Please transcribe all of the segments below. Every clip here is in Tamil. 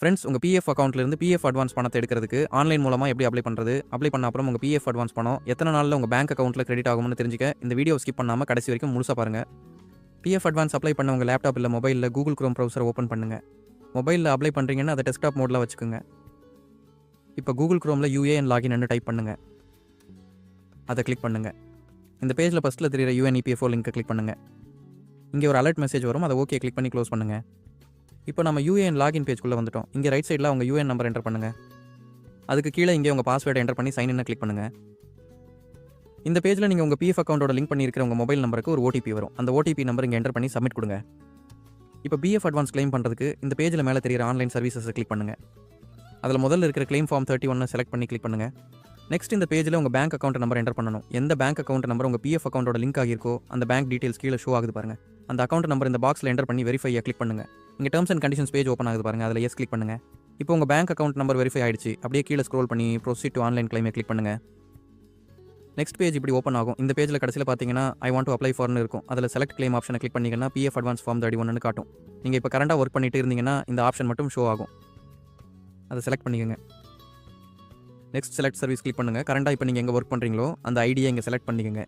ஃப்ரெண்ட்ஸ் உங்கள் பிஎஃப் அக்கௌண்ட்லேருந்து பிஎஃப் அட்வான்ஸ் பணத்தை எடுக்கிறதுக்கு ஆன்லைன் மூலமாக எப்படி அப்ளை பண்ணுறது அப்ளை பண்ண அப்புறம் உங்கள் பிஎஃப் அட்வான்ஸ் பணம் எத்தனை நாளில் உங்கள் பேங்க் அக்கௌண்ட்டில் கிரெடிட் ஆகும்னு தெரிஞ்சுக்க. இந்த வீடியோ ஸ்கிப் பண்ணாமல் கடைசி வரைக்கும் முழுசாக பாருங்கள் பிஎஃப் அட்வான்ஸ் அப்ளை பண்ண உங்கள் லேப்டாப் இல்லை மொபைலில் கூகுள் க்ரோம் ப்ரௌசரை ஓப்பன் பண்ணுங்கள் மொபைலில் அப்ளை பண்ணுறீங்கன்னா அதை டெஸ்க்டாப் மோடில் வச்சுக்கோங்க. இப்போ கூகுள் க்ரோமில் யூஏஎன் லாகின் டைப் பண்ணுங்கள் அதை கிளிக் பண்ணுங்கள் இந்த பேஜில் ஃபஸ்ட்டில் தெரியுற யூஎன்இபிஎஃப்ஓ லிங்கை கிளிக் பண்ணுங்கள் இங்கே ஒரு அலர்ட் மெசேஜ் வரும். அதை ஓகே கிளிக் பண்ணி க்ளோஸ் பண்ணுங்கள் இப்போ நம்ம யூஏஎன் லாகின் பேஜ்குள்ளே வந்துட்டோம். இங்கே ரைட் சைடில் உங்கள் யூஏஎன் நம்பர் என்டர் பண்ணுங்கள் அதுக்கு கீழே இங்கே உங்கள் பாஸ்வேர்டை என்டர் பண்ணி சைன் இன்னை கிளிக் பண்ணுங்கள் இந்த பேஜில் நீங்கள் உங்கள் பிஎஃப் அக்கௌண்ட்டோட லிங்க் பண்ணியிருக்கிற உங்கள் மொபைல் நம்பருக்கு ஒரு ஓடிபி வரும். அந்த ஓடிபி நம்பர் இங்கே என்டர் பண்ணி சப்மிட் கொடுங்க. இப்போ பிஎஃப் அட்வான்ஸ் க்ளைம் பண்ணுறதுக்கு இந்த பேஜில் மேலே தெரியுற ஆன்லைன் சர்வீசஸை கிளிக் பண்ணுங்கள் அதில் முதல்ல இருக்கிற க்ளைம் ஃபார்ம் தேர்ட்டி ஒன்னை செலக்ட் பண்ணி கிளிக் பண்ணுங்கள் நெக்ஸ்ட் இந்த பேஜில் உங்கள் பேங்க் அக்கௌண்ட் நம்பர் என்டர் பண்ணணும். எந்த பேங்க் அக்கௌண்ட் நம்பர் உங்கள் பிஎஃப் அக்கௌண்ட்டோட லிங்க் ஆகிருக்கோ அந்த பேங்க் டீட்டெயில்ஸ் கீழே ஷோ ஆகுது பாருங்கள் அந்த அக்கௌண்ட் நம்பர் இந்த பாக்ஸில் என்டர் பண்ணி வெரிஃபையை கிளிக் பண்ணுங்கள் இங்கே terms and conditions page open ஆகுது பாருங்கள் அதில் எஸ் கிளிக் பண்ணுங்கள் இப்போ உங்கள் பேங்க் அக்கௌண்ட் நம்பர் வெரிஃபை ஆயிடுச்சு. அப்படியே கீழே ஸ்க்ரோல் பண்ணி ப்ரொசீட் டு ஆன்லைன் கிளைமை கிளிக் பண்ணுங்கள் நெக்ஸ்ட் பேஜ் இப்படி ஓப்பன் ஆகும். இந்த பேஜில் கடைசியில் பார்த்தீங்கன்னா ஐ வாண்ட் டு அப்ளை ஃபார்னு இருக்கும். அதில் செலக்ட் கிளைம் ஆப்ஷனை கிளிக் பண்ணிங்கன்னா பிஎஃப் அட்வான்ஸ் ஃபார்ம் தேர்ட்டி ஒன்று காட்டும். நீங்கள் இப்போ கரண்டாக ஒர்க் பண்ணிட்டு இருந்தீங்கன்னா இந்த ஆப்ஷன் மட்டும் ஷோ ஆகும். அதை செலக்ட் பண்ணிக்கோங்க. நெக்ஸ்ட் செலக்ட் சர்வீஸ் கிளிக் பண்ணுங்கள் கரண்டாக இப்போ நீங்கள் எங்கே ஒர்க் பண்ணுறீங்களோ அந்த ஐடியை இங்கே செலக்ட் பண்ணிக்கோங்க.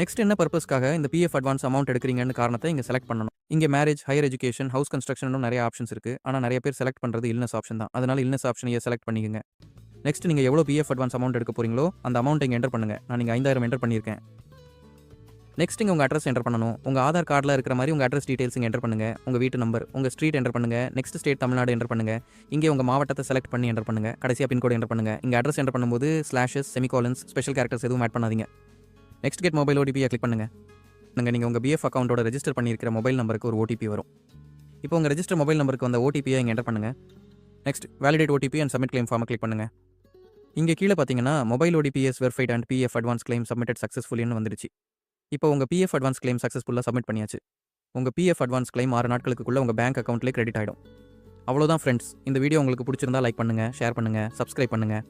நெக்ஸ்ட் என்ன பர்பஸ்க்காக இந்த பிஎஃப் அட்வான்ஸ் அமௌண்ட் எடுக்கிறீங்கன்னு காரணத்தை இங்கே செலக்ட் பண்ணணும். இங்கே மேரேஜ் ஹையர் எஜுகேஷன் ஹவுஸ் கன்ஸ்ட்ரக்ஷனும் நிறைய ஆப்ஷன்ஸ் இருக்குது ஆனால் நிறைய பேர் செலக்ட் பண்ணுறது இல்னஸ் ஆப்ஷன் தான். அதனால் இல்னஸ் ஆப்ஷனையே செலக்ட் பண்ணிக்கோங்க. நெக்ஸ்ட் நீங்கள் எவ்வளோ பிஎஃப் அட்வான்ஸ் அமௌண்ட் எடுக்க போறீங்களோ அந்த அமௌண்ட் இங்கே என்டர் பண்ணுங்கள் நான் நீங்கள் ஐந்தாயிரம் என்டர் பண்ணியிருக்கேன். நெக்ஸ்ட் இங்கே உங்கள் அட்ரஸ் என்டர் பண்ணணும். உங்கள் ஆதார் கார்டில் இருக்கிற மாதிரி உங்கள் அட்ரஸ் டீடைல்ஸ் இங்கே என்டர் பண்ணுங்கள் உங்கள் வீட்டு நம்பர் உங்கள் ஸ்ட்ரீட் என்டர் பண்ணுங்கள் நெக்ஸ்ட் ஸ்டேட் தமிழ்நாடு என்டர் பண்ணுங்கள் இங்கே உங்கள் மாவட்டத்தை செலக்ட் பண்ணி என்டர் பண்ணுங்கள் கடைசியாக பின்கோடு என்டர் பண்ணுங்கள் இங்கே அட்ரஸ் என்டர் பண்ணும்போது ஸ்லாஷஸ் செமிகாலன்ஸ் ஸ்பெஷல் கேரக்டர்ஸ் எதுவும் ஆட் பண்ணாதீங்க. நெக்ஸ்ட் கெட் மொபைல் ஓடிபியை கிளிக் பண்ணுங்கள் நாங்கள் நீங்கள் உங்கள் பிஎஃப் அக்கௌண்ட்டோட ரெஜிஸ்டர் பண்ணியிருக்கிற மொபைல் நம்பருக்கு ஒரு ஓடிபி வரும். இப்போ உங்கள் ரெஜிஸ்டர் மொபைல் நம்பருக்கு வந்த ஓடிபியை இங்கே என்டர் பண்ணுங்கள் next validate OTP and submit claim ஃபார்மை கிளிக் பண்ணுங்கள் இங்கே கீழே பார்த்தீங்கன்னா mobile OTP is verified and PF advance claim submitted சக்ஸஸ்ஃபுல்லின்னு வந்துருச்சு இப்போ உங்கள் பிஎஃப் அட்வான்ஸ் கிளைம் சக்ஸஸ்ஃபுல்லாக சப்மிட் பண்ணியாச்சு. உங்கள் பிஎஃப் அட்வான்ஸ் கிளைம் ஆறு நாட்களுக்குள்ளே உங்கள் பேங்க் அக்கௌண்ட்லேயே கிரெடிட் ஆகிடும் அவ்வளோதான் ஃப்ரெண்ட்ஸ் இந்த வீடியோ உங்களுக்கு பிடிச்சிருந்தா லைக் பண்ணுங்கள் ஷேர் பண்ணுங்கள் சப்ஸ்கிரைப் பண்ணுங்கள்